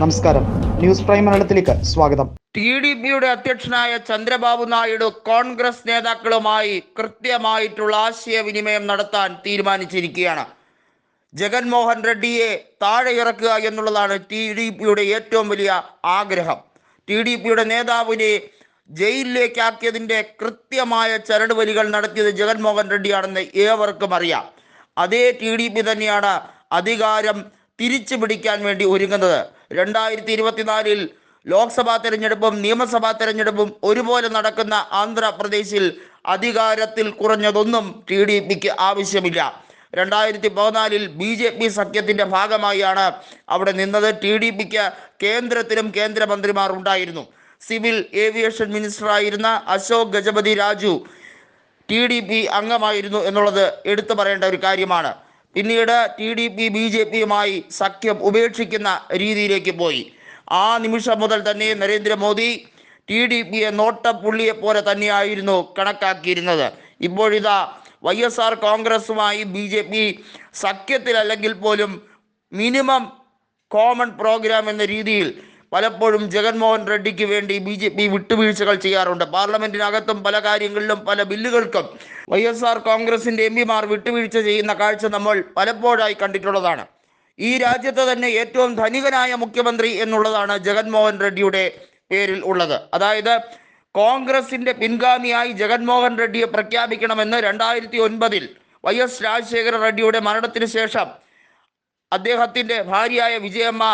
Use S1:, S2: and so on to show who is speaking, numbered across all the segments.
S1: നമസ്കാരം. News prime മലയാളത്തിലേക്ക് സ്വാഗതം.
S2: ടി ഡി പിയുടെ അധ്യക്ഷനായ ചന്ദ്രബാബു നായിഡു കോൺഗ്രസ് നേതാക്കളുമായി കൃത്യമായിട്ടുള്ള ആശയവിനിമയം നടത്താൻ തീരുമാനിച്ചിരിക്കുകയാണ്. ജഗൻമോഹൻ റെഡ്ഡിയെ താഴെ ഇറക്കുക എന്നുള്ളതാണ് ടി ഡി പിയുടെ ഏറ്റവും വലിയ ആഗ്രഹം. ടി ഡി പിയുടെ നേതാവിനെ ജയിലിലേക്കാക്കിയതിന്റെ കൃത്യമായ ചരടുവലികൾ നടത്തിയത് ജഗൻമോഹൻ റെഡ്ഡിയാണെന്ന് ഏവർക്കും അറിയാം. അതേ ടി ഡി പി തന്നെയാണ് അധികാരം തിരിച്ചു പിടിക്കാൻ വേണ്ടി ഒരുങ്ങുന്നത്. രണ്ടായിരത്തി ഇരുപത്തിനാലിൽ ലോക്സഭാ തെരഞ്ഞെടുപ്പും നിയമസഭാ തെരഞ്ഞെടുപ്പും ഒരുപോലെ നടക്കുന്ന ആന്ധ്രാപ്രദേശിൽ അധികാരത്തിൽ കുറഞ്ഞതൊന്നും ടി ഡി പിക്ക് ആവശ്യമില്ല. രണ്ടായിരത്തി പതിനാലിൽ ബി ജെ പി സഖ്യത്തിന്റെ ഭാഗമായാണ് അവിടെ നിന്നത്. ടി ഡി പിക്ക് കേന്ദ്രത്തിലും കേന്ദ്രമന്ത്രിമാർ ഉണ്ടായിരുന്നു. Civil aviation മിനിസ്റ്ററായിരുന്ന Ashok Gajapathi Raju T D P അംഗമായിരുന്നു എന്നുള്ളത് എടുത്തു പറയേണ്ട ഒരു കാര്യമാണ്. പിന്നീട് T D P B J പിയുമായി സഖ്യം ഉപേക്ഷിക്കുന്ന രീതിയിലേക്ക് പോയി. ആ നിമിഷം മുതൽ തന്നെ നരേന്ദ്രമോദി ടി ഡി പിയെ നോട്ടപ്പുള്ളിയെ പോലെ തന്നെയായിരുന്നു കണക്കാക്കിയിരുന്നത്. ഇപ്പോഴിതാ വൈ എസ് ആർ കോൺഗ്രസുമായി ബി ജെ പി സഖ്യത്തിലല്ലെങ്കിൽ പോലും മിനിമം കോമൺ പ്രോഗ്രാം എന്ന രീതിയിൽ പലപ്പോഴും ജഗൻമോഹൻ റെഡ്ഡിക്ക് വേണ്ടി ബി ജെ പി വിട്ടുവീഴ്ചകൾ ചെയ്യാറുണ്ട്. പാർലമെന്റിനകത്തും പല കാര്യങ്ങളിലും പല ബില്ലുകൾക്കും വൈ എസ് ആർ കോൺഗ്രസിന്റെ എം പിമാർ വിട്ടുവീഴ്ച ചെയ്യുന്ന കാഴ്ച നമ്മൾ പലപ്പോഴായി കണ്ടിട്ടുള്ളതാണ്. ഈ രാജ്യത്തെ തന്നെ ഏറ്റവും ധനികനായ മുഖ്യമന്ത്രി എന്നുള്ളതാണ് ജഗൻമോഹൻ റെഡ്ഡിയുടെ പേരിൽ ഉള്ളത്. അതായത് കോൺഗ്രസിന്റെ പിൻഗാമിയായി ജഗൻമോഹൻ റെഡ്ഡിയെ പ്രഖ്യാപിക്കണമെന്ന് രണ്ടായിരത്തി ഒൻപതിൽ വൈ എസ് രാജശേഖര റെഡ്ഡിയുടെ മരണത്തിന് ശേഷം അദ്ദേഹത്തിന്റെ ഭാര്യയായ വിജയമ്മ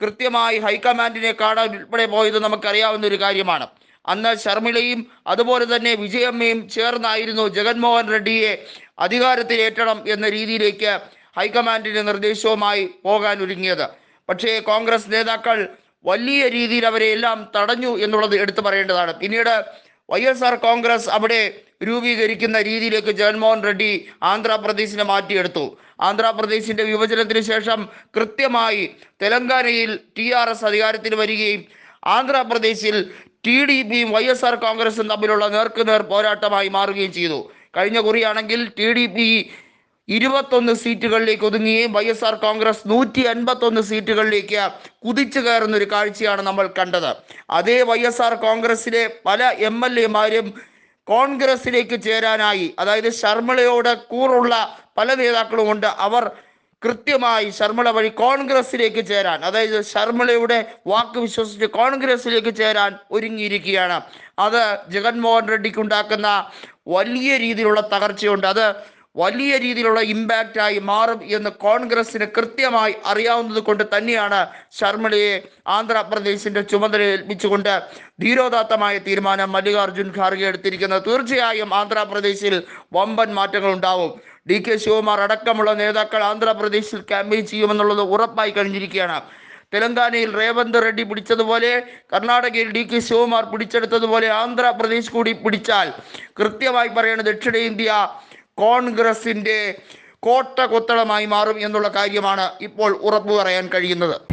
S2: കൃത്യമായി ഹൈക്കമാൻഡിനെ കാണാൻ ഉൾപ്പെടെ പോയത് നമുക്കറിയാവുന്ന ഒരു കാര്യമാണ്. അന്ന് ശർമിളയും അതുപോലെ തന്നെ വിജയമ്മയും ചേർന്നായിരുന്നു ജഗൻമോഹൻ റെഡ്ഡിയെ അധികാരത്തിലേറ്റണം എന്ന രീതിയിലേക്ക് ഹൈക്കമാൻഡിന്റെ നിർദ്ദേശവുമായി പോകാൻ ഒരുങ്ങിയത്. പക്ഷേ കോൺഗ്രസ് നേതാക്കൾ വലിയ രീതിയിൽ അവരെ എല്ലാം തടഞ്ഞു എന്നുള്ളത് എടുത്തു പറയേണ്ടതാണ്. പിന്നീട് വൈ എസ് ആർ കോൺഗ്രസ് അവിടെ രൂപീകരിക്കുന്ന രീതിയിലേക്ക് ജഗൻമോഹൻ റെഡ്ഡി ആന്ധ്രാപ്രദേശിനെ മാറ്റിയെടുത്തു. ആന്ധ്രാപ്രദേശിന്റെ വിഭജനത്തിന് ശേഷം കൃത്യമായി തെലങ്കാനയിൽ ടി ആർ എസ് അധികാരത്തിൽ വരികയും ആന്ധ്രാപ്രദേശിൽ ടി ഡി പിയും വൈ എസ് ആർ കോൺഗ്രസും തമ്മിലുള്ള നേർക്കുനേർ പോരാട്ടമായി മാറുകയും ചെയ്തു. കഴിഞ്ഞ കുറിയാണെങ്കിൽ ടി ഡി പി ഇരുപത്തൊന്ന് സീറ്റുകളിലേക്ക് ഒതുങ്ങുകയും വൈ എസ് ആർ കോൺഗ്രസ് നൂറ്റി അൻപത്തൊന്ന് സീറ്റുകളിലേക്ക് കുതിച്ചു കയറുന്ന ഒരു കാഴ്ചയാണ് നമ്മൾ കണ്ടത്. അതേ വൈ എസ് ആർ കോൺഗ്രസിലെ പല എം എൽ എമാരും കോൺഗ്രസിലേക്ക് ചേരാനായി അതായത് ശർമ്മളയോട് കൂറുള്ള പല നേതാക്കളുമുണ്ട് അവർ കൃത്യമായി ശർമ്മള വഴി കോൺഗ്രസിലേക്ക് ചേരാൻ അതായത് ശർമ്മളയുടെ വാക്ക് വിശ്വസിച്ച് കോൺഗ്രസിലേക്ക് ചേരാൻ ഒരുങ്ങിയിരിക്കുകയാണ്. അത് ജഗൻമോഹൻ റെഡ്ഡിക്ക് ഉണ്ടാക്കുന്ന വലിയ രീതിയിലുള്ള തകർച്ചയുണ്ട്. അത് വലിയ രീതിയിലുള്ള ഇമ്പാക്റ്റായി മാറും എന്ന് കോൺഗ്രസിന് കൃത്യമായി അറിയാവുന്നത് കൊണ്ട് തന്നെയാണ് ശർമ്മളയെ ആന്ധ്രാപ്രദേശിന്റെ ചുമതല ഏൽപ്പിച്ചുകൊണ്ട് ധീരോദാത്തമായ തീരുമാനം മല്ലികാർജുൻ ഖാർഗെ എടുത്തിരിക്കുന്നത്. തീർച്ചയായും ആന്ധ്രാപ്രദേശിൽ വമ്പൻ മാറ്റങ്ങൾ ഉണ്ടാവും ഡി കെ ശിവകുമാർ അടക്കമുള്ള നേതാക്കൾ ആന്ധ്രാപ്രദേശിൽ ക്യാമ്പയിൻ ചെയ്യുമെന്നുള്ളത് ഉറപ്പായി കഴിഞ്ഞിരിക്കുകയാണ്. തെലങ്കാനയിൽ റേവന്ത് റെഡ്ഡി പിടിച്ചതുപോലെ കർണാടകയിൽ ഡി കെ ശിവകുമാർ പിടിച്ചെടുത്തതുപോലെ ആന്ധ്രാപ്രദേശ് കൂടി പിടിച്ചാൽ കൃത്യമായി പറയുന്നത് ദക്ഷിണേന്ത്യ കോൺഗ്രസിന്റെ കോട്ട കൊത്തളമായി മാറും എന്നുള്ള കാര്യമാണ് ഇപ്പോൾ ഉറപ്പു പറയാൻ കഴിയുന്നത്.